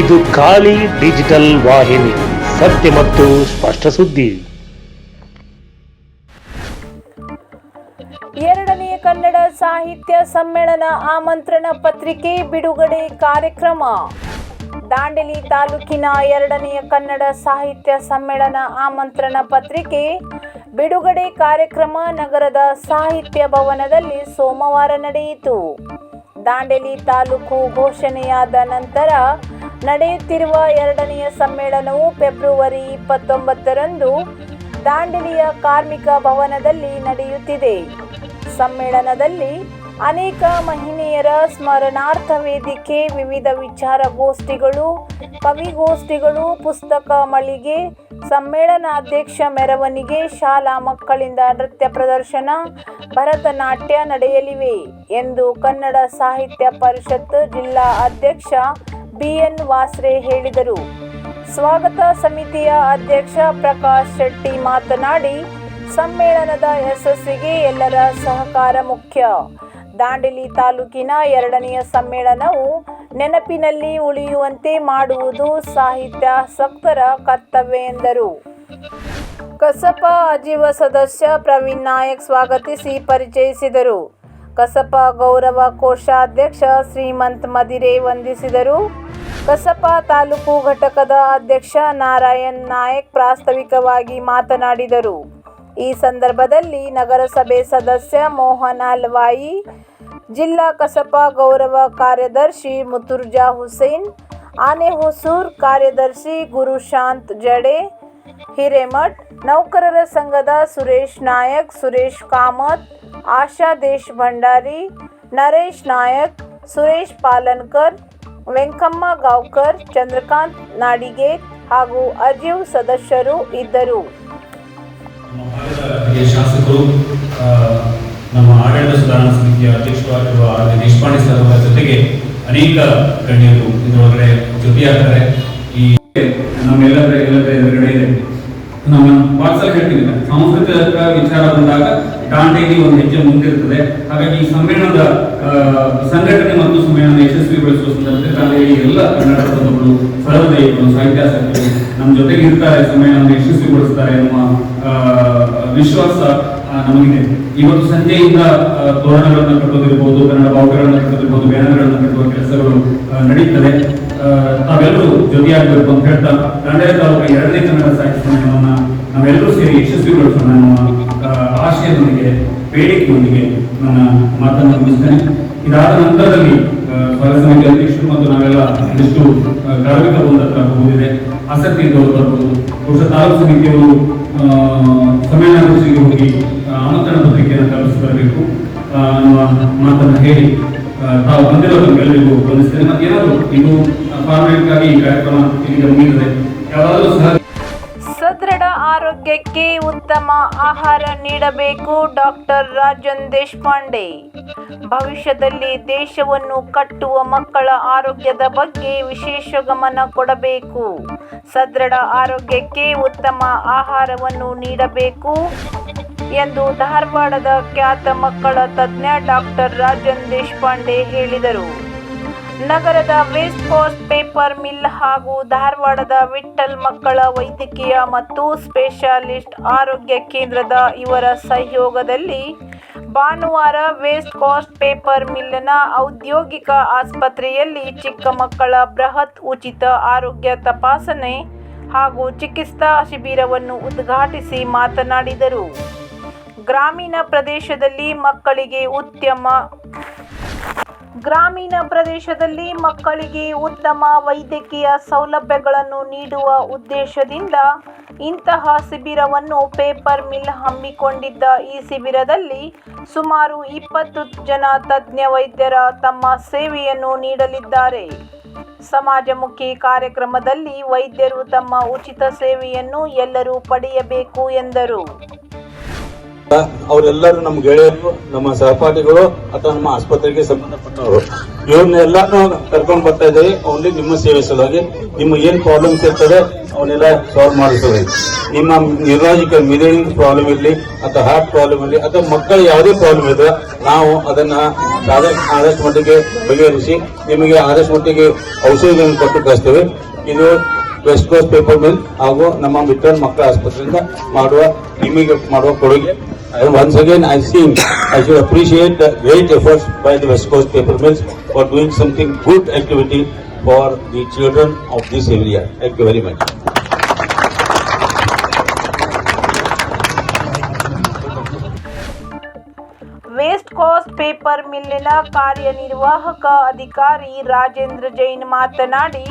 ಇದು ಖಾಲಿ ಡಿಜಿಟಲ್ ವಾಹಿನಿ, ಸತ್ಯ ಮತ್ತು ಸ್ಪಷ್ಟ ಸುದ್ದಿ. ಎರಡನೆಯ ಕನ್ನಡ ಸಾಹಿತ್ಯ ಸಮ್ಮೇಳನ ಆಮಂತ್ರಣ ಪತ್ರಿಕೆ ಬಿಡುಗಡೆ ಕಾರ್ಯಕ್ರಮ. ದಾಂಡೇಲಿ ತಾಲೂಕಿನ ಎರಡನೆಯ ಕನ್ನಡ ಸಾಹಿತ್ಯ ಸಮ್ಮೇಳನ ಆಮಂತ್ರಣ ಪತ್ರಿಕೆ ಬಿಡುಗಡೆ ಕಾರ್ಯಕ್ರಮ ನಗರದ ಸಾಹಿತ್ಯ ಭವನದಲ್ಲಿ ಸೋಮವಾರ ನಡೆಯಿತು. ದಾಂಡೇಲಿ ತಾಲೂಕು ಘೋಷಣೆಯಾದ ನಂತರ ನಡೆಯುತ್ತಿರುವ ಎರಡನೆಯ ಸಮ್ಮೇಳನವು ಫೆಬ್ರವರಿ ಇಪ್ಪತ್ತೊಂಬತ್ತರಂದು ದಾಂಡಿಲಿಯ ಕಾರ್ಮಿಕ ಭವನದಲ್ಲಿ ನಡೆಯುತ್ತಿದೆ. ಸಮ್ಮೇಳನದಲ್ಲಿ ಅನೇಕ ಮಹಿಳೆಯರ ಸ್ಮರಣಾರ್ಥ ವೇದಿಕೆ, ವಿವಿಧ ವಿಚಾರಗೋಷ್ಠಿಗಳು, ಕವಿಗೋಷ್ಠಿಗಳು, ಪುಸ್ತಕ ಮಳಿಗೆ ಸಮ್ಮೇಳನಾಧ್ಯಕ್ಷ ಮೆರವಣಿಗೆ, ಶಾಲಾ ಮಕ್ಕಳಿಂದ ನೃತ್ಯ ಪ್ರದರ್ಶನ, ಭರತನಾಟ್ಯ ನಡೆಯಲಿವೆ ಎಂದು ಕನ್ನಡ ಸಾಹಿತ್ಯ ಪರಿಷತ್ ಜಿಲ್ಲಾ ಅಧ್ಯಕ್ಷ ಬಿಎನ್ ವಾಸ್ರೆ ಹೇಳಿದರು. ಸ್ವಾಗತ ಸಮಿತಿಯ ಅಧ್ಯಕ್ಷ ಪ್ರಕಾಶ್ ಶೆಟ್ಟಿ ಮಾತನಾಡಿ, ಸಮ್ಮೇಳನದ ಯಶಸ್ಸಿಗೆ ಎಲ್ಲರ ಸಹಕಾರ ಮುಖ್ಯ. ದಾಂಡೇಲಿ ತಾಲೂಕಿನ ಎರಡನೆಯ ಸಮ್ಮೇಳನವು ನೆನಪಿನಲ್ಲಿ ಉಳಿಯುವಂತೆ ಮಾಡುವುದು ಸಾಹಿತ್ಯಾಸಕ್ತರ ಕರ್ತವ್ಯ ಎಂದರು. ಕಸಪ ಅಜೀವ ಸದಸ್ಯ ಪ್ರವೀಣ್ ನಾಯಕ್ ಸ್ವಾಗತಿಸಿ ಪರಿಚಯಿಸಿದರು. ಕಸಪ ಗೌರವ ಕೋಶಾಧ್ಯಕ್ಷ ಶ್ರೀಮಂತ್ ಮದಿರೆ ವಂದಿಸಿದರು. ಕಸಪ ತಾಲೂಕು ಘಟಕದ ಅಧ್ಯಕ್ಷ ನಾರಾಯಣ್ ನಾಯಕ್ ಪ್ರಾಸ್ತಾವಿಕವಾಗಿ ಮಾತನಾಡಿದರು. ಈ ಸಂದರ್ಭದಲ್ಲಿ ನಗರಸಭೆ ಸದಸ್ಯ ಮೋಹನ್ ಹಲ್ವಾಯಿ ಜಿಲ್ಲಾ ಕಸಪ ಗೌರವ ಕಾರ್ಯದರ್ಶಿ ಮುತುರ್ಜಾ ಹುಸೇನ್, ಆನೆಹೊಸೂರ್ ಕಾರ್ಯದರ್ಶಿ ಗುರುಶಾಂತ್ ಜಡೆ, ಹಿರೇಮಠ್, ನೌಕರರ ಸಂಘದ ಸುರೇಶ್ ನಾಯಕ್, ಸುರೇಶ್ ಕಾಮತ್, ಆಶಾ ದೇಶ್ ಭಂಡಾರಿ, ನರೇಶ್ ನಾಯಕ್, ಸುರೇಶ್ ಪಾಲನ್ಕರ್ ವೆಂಕಮ್ಮ ಗಾವ್ಕರ್, ಚಂದ್ರಕಾಂತ್ ನಾಡಿಗೆ ಹಾಗೂ ಅಜೀವ್ ಸದಸ್ಯರು ಇದ್ದರು. ಶಾಸಕರು ನಮ್ಮ ಆಡಳಿತ ಸುಧಾರಣಾ ಸಮಿತಿಯ ಅಧ್ಯಕ್ಷರಾಗಿರುವ ವಿ ದೇಶಪಾಂಡೆ ಸರ್ ಅವರ ಜೊತೆಗೆ ಅನೇಕ ಗಣ್ಯರು ಇದರೊಳಗಡೆ ಜೊತೆಯಾಗ್ತಾರೆ. ಈ ನಮ್ಮೆಲ್ಲರ ಎಲ್ಲರ ಎದುರುಗಡೆ ಇದೆ. ನಮ್ಮ ವಾಟ್ಸಲ್ ಹೇಳ್ತೀನಿ, ಸಾಂಸ್ಕೃತಿಕ ವಿಚಾರ ಬಂದಾಗ ದಾಂಡೇಲಿ ಒಂದು ಹೆಜ್ಜೆ ಮುಂದಿರುತ್ತದೆ. ಹಾಗಾಗಿ ಈ ಸಮ್ಮೇಳನದ ಸಂಘಟನೆ ಯಶಸ್ವಿಗೊಳಿಸುವ ಸಂದರ್ಭದಲ್ಲಿ ದಾಂಡೇಲಿ ಎಲ್ಲ ಕನ್ನಡ ಬಂಧುಗಳು ಸಹೃದಯಿಗಳು ಸಾಹಿತ್ಯಾಸಕ್ತರು ನಮ್ಮ ಜೊತೆಗೆ ಇರ್ತಾರೆ ಸಮಯವನ್ನು ಯಶಸ್ವಿಗೊಳಿಸ್ತಾರೆ ಎನ್ನುವ ವಿಶ್ವಾಸ ನಮಗಿದೆ. ಇವತ್ತು ಸಂಜೆಯಿಂದ ತೋರಣಗಳನ್ನು ಕಟ್ಟೋದಿರ್ಬೋದು ಕನ್ನಡ ಭಾವಗಳನ್ನು ಕಟ್ಟೋದಿರ್ಬೋದು ಬ್ಯಾನರ್ಗಳನ್ನು ಕಟ್ಟುವ ಕೆಲಸಗಳು ನಡೀತದೆ. ತಾವೆಲ್ಲರೂ ಜೊತೆಯಾಗಬೇಕು ಅಂತ ಹೇಳ್ತಾ ದಾಂಡೇಲಿ ತಾಲೂಕು ಎರಡನೇ ಕನ್ನಡ ಸಾಹಿತ್ಯ ಸಮ್ಮೇಳನವನ್ನು ನಾವೆಲ್ಲರೂ ಸೇರಿ ಯಶಸ್ವಿಗೊಳಿಸೋಣ ಅನ್ನುವ ಆ, ಆಶಯದೊಂದಿಗೆ ಬೇಡಿಕೆಯೊಂದಿಗೆ ನನ್ನ ಮಾತನ್ನು ಮುಗಿಸ್ತೇನೆ. ಇದಾದ ನಂತರದಲ್ಲಿ ಸಮಿತಿ ಅಧ್ಯಕ್ಷರು ಮತ್ತು ನಾವೆಲ್ಲ ಎಷ್ಟು ಗ್ರಾಮೀಣ ಹತ್ರ ಹೋಗುದಿದೆ ಆಸಕ್ತಿ ಇದ್ದವರು ಬರ್ಬೋದು. ಬಹುಶಃ ತಾಲೂಕು ಸಮಿತಿಯವರು ಸಮ್ಮೇಳನಾಧ್ಯಕ್ಷರಿಗೆ ಹೋಗಿ ಆಮಂತ್ರಣ ಪತ್ರಿಕೆಯನ್ನು ತಲುಪಿಸಬೇಕು ಅನ್ನುವ ಮಾತನ್ನು ಹೇಳಿ ತಾವು ಬಂದಿರೋದು ಎಲ್ಲರಿಗೂ ಬಂದಿಸ್ತೇನೆ ಮತ್ತೆ ಏನಾದರೂ ಇದು ಫಾರ್ಮೇಟ್ ಆಗಿ ಈ ಕಾರ್ಯಕ್ರಮ ಇಲ್ಲಿಗೆ ಮುಗಿದಿದೆ ಯಾವಾಗಲೂ ಸಹ ಸದೃಢ ಆರೋಗ್ಯಕ್ಕೆ ಉತ್ತಮ ಆಹಾರ ನೀಡಬೇಕು ಡಾಕ್ಟರ್ ರಾಜನ್ ದೇಶಪಾಂಡೆ. ಭವಿಷ್ಯದಲ್ಲಿ ದೇಶವನ್ನು ಕಟ್ಟುವ ಮಕ್ಕಳ ಆರೋಗ್ಯದ ಬಗ್ಗೆ ವಿಶೇಷ ಗಮನ ಕೊಡಬೇಕು. ಸದೃಢ ಆರೋಗ್ಯಕ್ಕೆ ಉತ್ತಮ ಆಹಾರವನ್ನು ನೀಡಬೇಕು ಎಂದು ಧಾರವಾಡದ ಖ್ಯಾತ ಮಕ್ಕಳ ತಜ್ಞ ಡಾಕ್ಟರ್ ರಾಜನ್ ದೇಶಪಾಂಡೆ ಹೇಳಿದರು. ನಗರದ ವೇಸ್ಟ್ ಕೋಸ್ಟ್ ಪೇಪರ್ ಮಿಲ್ ಹಾಗೂ ಧಾರವಾಡದ ವಿಠಲ್ ಮಕ್ಕಳ ವೈದ್ಯಕೀಯ ಮತ್ತು ಸ್ಪೆಷಾಲಿಸ್ಟ್ ಆರೋಗ್ಯ ಕೇಂದ್ರದ ಇವರ ಸಹಯೋಗದಲ್ಲಿ ಭಾನುವಾರ ವೇಸ್ಟ್ ಕೋಸ್ಟ್ ಪೇಪರ್ ಮಿಲ್ನ ಔದ್ಯೋಗಿಕ ಆಸ್ಪತ್ರೆಯಲ್ಲಿ ಚಿಕ್ಕ ಮಕ್ಕಳ ಬೃಹತ್ ಉಚಿತ ಆರೋಗ್ಯ ತಪಾಸಣೆ ಹಾಗೂ ಚಿಕಿತ್ಸಾ ಶಿಬಿರವನ್ನು ಉದ್ಘಾಟಿಸಿ ಮಾತನಾಡಿದರು. ಗ್ರಾಮೀಣ ಪ್ರದೇಶದಲ್ಲಿ ಮಕ್ಕಳಿಗೆ ಉತ್ತಮ ಗ್ರಾಮೀಣ ಪ್ರದೇಶದಲ್ಲಿ ಮಕ್ಕಳಿಗೆ ಉತ್ತಮ ವೈದ್ಯಕೀಯ ಸೌಲಭ್ಯಗಳನ್ನು ನೀಡುವ ಉದ್ದೇಶದಿಂದ ಇಂತಹ ಶಿಬಿರವನ್ನು ಪೇಪರ್ ಮಿಲ್ ಹಮ್ಮಿಕೊಂಡಿದ್ದ ಈ ಶಿಬಿರದಲ್ಲಿ ಸುಮಾರು ಇಪ್ಪತ್ತು ಜನ ತಜ್ಞ ವೈದ್ಯರ ತಮ್ಮ ಸೇವೆಯನ್ನು ನೀಡಲಿದ್ದಾರೆ. ಸಮಾಜಮುಖಿ ಕಾರ್ಯಕ್ರಮದಲ್ಲಿ ವೈದ್ಯರು ತಮ್ಮ ಉಚಿತ ಸೇವೆಯನ್ನು ಎಲ್ಲರೂ ಪಡೆಯಬೇಕು ಎಂದರು. ಅವರೆಲ್ಲರೂ ನಮ್ಮ ಗೆಳೆಯರು, ನಮ್ಮ ಸಹಪಾಠಿಗಳು, ಅಥವಾ ನಮ್ಮ ಆಸ್ಪತ್ರೆಗೆ ಸಂಬಂಧಪಟ್ಟವರು. ಇವ್ರನ್ನೆಲ್ಲಾನು ಕರ್ಕೊಂಡು ಬರ್ತಾ ಇದ್ದೀವಿ ಓನ್ಲಿ ನಿಮ್ಮ ಸೇವೆ ಸಲುವಾಗಿ ನಿಮ್ಮ ಏನ್ ಪ್ರಾಬ್ಲಮ್ಸ್ ಇರ್ತದೆ ಅವನ್ನೆಲ್ಲ ಸಾಲ್ವ್ ಮಾಡಿಸ್ತದೆ ನಿಮ್ಮ ನಿರ್ವಾಹಿಕ ಮಿರರಿಂಗ್ ಪ್ರಾಬ್ಲಮ್ ಇರಲಿ, ಅಥವಾ ಹಾರ್ಟ್ ಪ್ರಾಬ್ಲಮ್ ಇರಲಿ, ಅಥವಾ ಮಕ್ಕಳ ಯಾವುದೇ ಪ್ರಾಬ್ಲಮ್ ಇದ್ರೆ ನಾವು ಅದನ್ನ ಆದಷ್ಟು ಮಟ್ಟಿಗೆ ಬಗೆಹರಿಸಿ ನಿಮಗೆ ಆದಷ್ಟು ಮಟ್ಟಿಗೆ ಔಷಧಿಗಳನ್ನು ಕೊಟ್ಟು ಕಳಿಸ್ತೇವೆ. ಇದು ವೆಸ್ಟ್ ಕೋಸ್ಟ್ ಪೇಪರ್ ಮಿಲ್ ಹಾಗೂ ನಮ್ಮ ಮಿತ್ರನ್ ಮಕ್ಕಳ ಆಸ್ಪತ್ರೆಯಿಂದ ಮಾಡುವ, ನಿಮಗೆ ಮಾಡುವ ಕೊಡುಗೆ. Once again I seen I should appreciate the great efforts by the West Coast Paper Mills for doing something good activity for the children of this area thank you very much West Coast Paper ಮಿಲ್ಲಿನ ಕಾರ್ಯನಿರ್ವಾಹಕ ಅಧಿಕಾರಿ ರಾಜೇಂದ್ರ ಜೈನ್ ಮಾತನಾಡಿ,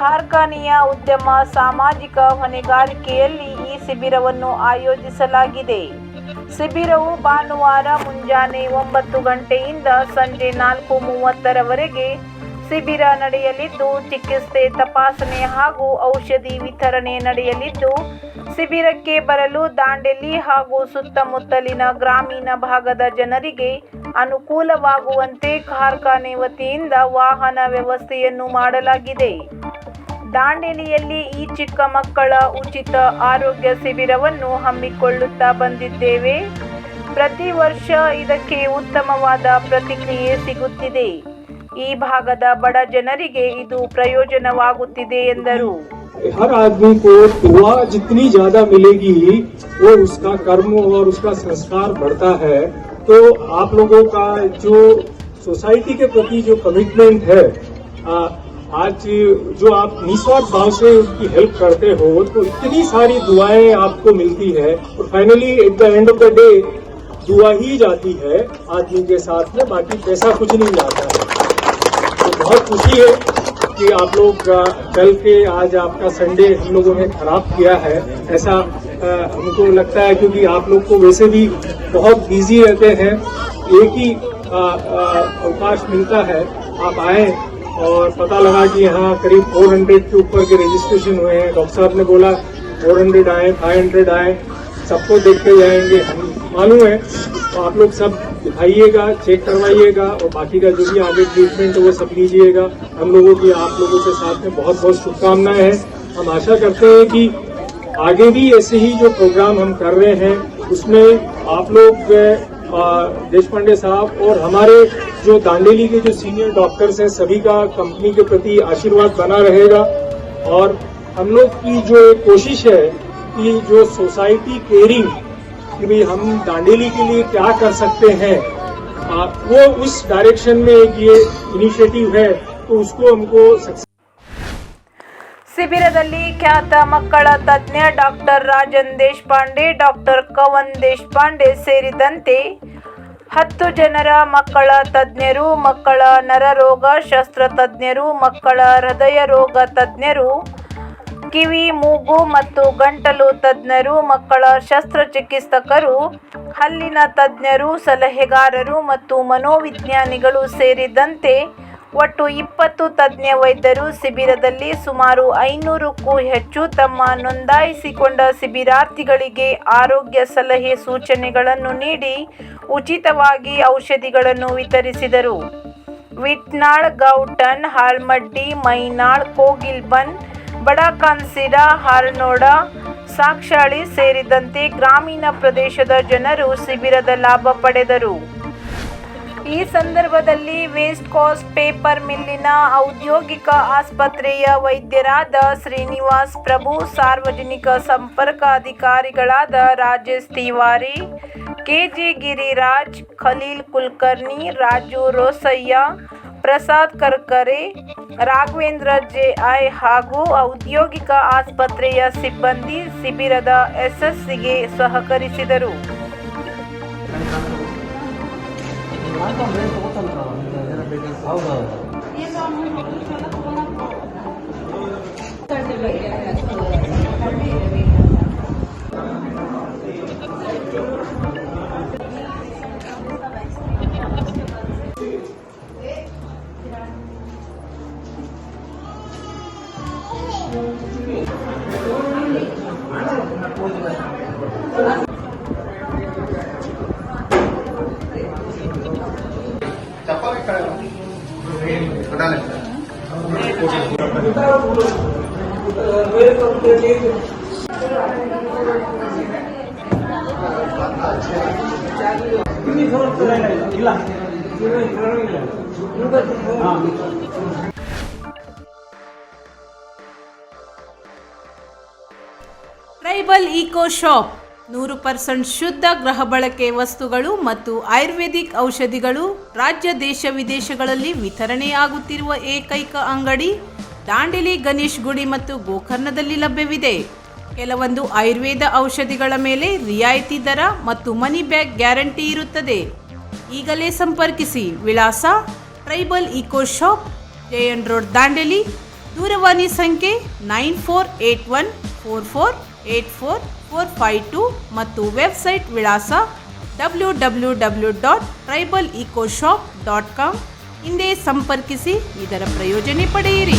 ಕಾರ್ಖಾನೆಯ ಉದ್ಯಮ ಸಾಮಾಜಿಕ ಹೊಣೆಗಾರಿಕೆಯಲ್ಲಿ ಈ ಶಿಬಿರವನ್ನು ಆಯೋಜಿಸಲಾಗಿದೆ. ಶಿಬಿರವು ಭಾನುವಾರ ಮುಂಜಾನೆ ಒಂಬತ್ತು ಗಂಟೆಯಿಂದ ಸಂಜೆ ನಾಲ್ಕು ಮೂವತ್ತರವರೆಗೆ ಶಿಬಿರ ನಡೆಯಲಿದ್ದು, ಚಿಕಿತ್ಸೆ, ತಪಾಸಣೆ ಹಾಗೂ ಔಷಧಿ ವಿತರಣೆ ನಡೆಯಲಿದ್ದು ಶಿಬಿರಕ್ಕೆ ಬರಲು ದಾಂಡೇಲಿ ಹಾಗೂ ಸುತ್ತಮುತ್ತಲಿನ ಗ್ರಾಮೀಣ ಭಾಗದ ಜನರಿಗೆ ಅನುಕೂಲವಾಗುವಂತೆ ಕಾರ್ಖಾನೆ ವತಿಯಿಂದ ವಾಹನ ವ್ಯವಸ್ಥೆಯನ್ನು ಮಾಡಲಾಗಿದೆ. ದಾಂಡೇಲಿಯಲ್ಲಿ ಈ ಚಿಕ್ಕ ಮಕ್ಕಳ ಉಚಿತ ಆರೋಗ್ಯ ಶಿಬಿರವನ್ನು ಹಮ್ಮಿಕೊಳ್ಳುತ್ತಾ ಬಂದಿದ್ದೇವೆ ಪ್ರತಿ ವರ್ಷ ಇದಕ್ಕೆ ಉತ್ತಮವಾದ ಪ್ರತಿಕ್ರಿಯೆ ಸಿಗುತ್ತಿದೆ ಈ ಭಾಗದ ಬಡ ಜನರಿಗೆ ಇದು ಪ್ರಯೋಜನವಾಗುತ್ತಿದೆ ಎಂದರು हर आदमी को दुआ जितनी ज्यादा मिलेगी वो उसका कर्म और उसका संस्कार बढ़ता है तो आप लोगों का जो सोसाइटी के प्रति जो कमिटमेंट है आ, आज जो आप निस्वार्थ भाव से उसकी हेल्प करते हो तो इतनी सारी दुआएँ आपको मिलती है। और finally at the end of the day दुआ ही जाती है आदमी के साथ में, बाकी पैसा कुछ नहीं जाता। है तो बहुत खुशी है कि आप लोग कल के आज आपका संडे हम लोगों ने खराब किया है। ऐसा हमको लगता है क्योंकि आप लोग को वैसे भी बहुत बिज़ी रहते हैं। एक ही अवकाश मिलता है। आप आए और पता लगा कि यहाँ करीब 400 के ऊपर के रजिस्ट्रेशन हुए हैं। डॉक्टर साहब ने बोला 400 आए 500 आए, सबको देखते जाएँगे। मालूम है तो आप लोग सब दिखाइएगा चेक करवाइएगा और बाकी का जो भी आगे ट्रीटमेंट है, वो सब लीजिएगा। हम लोगों की, आप लोगों के साथ में बहुत बहुत शुभकामनाएँ हैं। हम आशा करते हैं कि आगे भी ऐसे ही जो प्रोग्राम हम कर रहे हैं, उसमें आप लोग अ, देश पांडे साहब और हमारे जो दांडेली के जो सीनियर डॉक्टर्स हैं सभी का कंपनी के प्रति आशीर्वाद बना रहेगा। और हम लोग की जो कोशिश है कि जो सोसाइटी केयरिंग कि भाई हम दांडेली के लिए क्या कर सकते हैं आ, वो उस डायरेक्शन में एक ये इनिशिएटिव है तो उसको हमको सक्सेस ಶಿಬಿರದಲ್ಲಿ ಖ್ಯಾತ ಮಕ್ಕಳ ತಜ್ಞ ಡಾಕ್ಟರ್ ರಾಜನ್ ದೇಶಪಾಂಡೆ, ಡಾಕ್ಟರ್ ಕವನ್ ದೇಶಪಾಂಡೆ ಸೇರಿದಂತೆ ಹತ್ತು ಜನರ ಮಕ್ಕಳ ತಜ್ಞರು, ಮಕ್ಕಳ ನರರೋಗ ಶಸ್ತ್ರತಜ್ಞರು ಮಕ್ಕಳ ಹೃದಯ ರೋಗ ತಜ್ಞರು, ಕಿವಿ, ಮೂಗು ಮತ್ತು ಗಂಟಲು ತಜ್ಞರು, ಮಕ್ಕಳ ಶಸ್ತ್ರಚಿಕಿತ್ಸಕರು, ಹಲ್ಲಿನ ತಜ್ಞರು, ಸಲಹೆಗಾರರು ಮತ್ತು ಮನೋವಿಜ್ಞಾನಿಗಳು ಸೇರಿದಂತೆ ಒಟ್ಟು ಇಪ್ಪತ್ತು ತಜ್ಞ ವೈದ್ಯರು ಶಿಬಿರದಲ್ಲಿ ಸುಮಾರು ಐನೂರಕ್ಕೂ ಹೆಚ್ಚು ತಮ್ಮ ನೋಂದಾಯಿಸಿಕೊಂಡ ಶಿಬಿರಾರ್ಥಿಗಳಿಗೆ ಆರೋಗ್ಯ ಸಲಹೆ ಸೂಚನೆಗಳನ್ನು ನೀಡಿ ಉಚಿತವಾಗಿ ಔಷಧಿಗಳನ್ನು ವಿತರಿಸಿದರು. ವಿಟ್ನಾಳ್, ಗೌಟನ್, ಹಾಲ್ಮಡ್ಡಿ, ಮೈನಾಳ್, ಕೋಗಿಲ್ಬನ್ ಬಡಕಾನ್ಸಿರ ಹಾಲ್ನೋಡ ಸಾಕ್ಷಾಳಿ ಸೇರಿದಂತೆ ಗ್ರಾಮೀಣ ಪ್ರದೇಶದ ಜನರು ಶಿಬಿರದ ಲಾಭ ಪಡೆದರು. ಈ ಸಂದರ್ಭದಲ್ಲಿ ವೇಸ್ಟ್ ಕೋಸ್ಟ್ ಪೇಪರ್ ಮಿಲ್ಲಿನ ಔದ್ಯೋಗಿಕ ಆಸ್ಪತ್ರೆಯ ವೈದ್ಯರಾದ ಶ್ರೀನಿವಾಸ್ ಪ್ರಭು, ಸಾರ್ವಜನಿಕ ಸಂಪರ್ಕ ಅಧಿಕಾರಿಗಳಾದ Rajesh Tiwari, KJ Giriraj, Khalil Kulkarni, Raju Rosaiah, Prasad Karkare, Raghavendra J I ಹಾಗೂ ಔದ್ಯೋಗಿಕ ಆಸ್ಪತ್ರೆಯ ಸಿಬ್ಬಂದಿ ಶಿಬಿರದ ಯಶಸ್ಸಿಗೆ ಸಹಕರಿಸಿದರು. ಕಂಪ್ಲೇಂಟ್ ತಗೋತಾನಲ್ಲ ಹೌದೌದು ರೈಬಲ್ ಟ್ರೈಬಲ್ ಈಕೋ ಶಾಪ್. ನೂರು ಪರ್ಸೆಂಟ್ ಶುದ್ಧ ಗೃಹ ಬಳಕೆ ವಸ್ತುಗಳು ಮತ್ತು ಆಯುರ್ವೇದಿಕ್ ಔಷಧಿಗಳು ರಾಜ್ಯ ದೇಶ ವಿದೇಶಗಳಲ್ಲಿ ವಿತರಣೆಯಾಗುತ್ತಿರುವ ಏಕೈಕ ಅಂಗಡಿ ದಾಂಡೇಲಿ ಗಣೇಶ್ ಗುಡಿ ಮತ್ತು ಗೋಕರ್ಣದಲ್ಲಿ ಲಭ್ಯವಿದೆ. ಕೆಲವೊಂದು ಆಯುರ್ವೇದ ಔಷಧಿಗಳ ಮೇಲೆ ರಿಯಾಯಿತಿ ದರ ಮತ್ತು ಮನಿ ಬ್ಯಾಗ್ ಗ್ಯಾರಂಟಿ ಇರುತ್ತದೆ. ಈಗಲೇ ಸಂಪರ್ಕಿಸಿ. ವಿಳಾಸ tribal eco shop Jayan road, Dandeli. ದೂರವಾಣಿ ಸಂಖ್ಯೆ nine four eight one four four eight four four five two ಮತ್ತು ವೆಬ್ಸೈಟ್ ವಿಳಾಸ W W W dot tribal eco shop dot com. ಹಿಂದೆ ಸಂಪರ್ಕಿಸಿ, ಇದರ ಪ್ರಯೋಜನೆ ಪಡೆಯಿರಿ.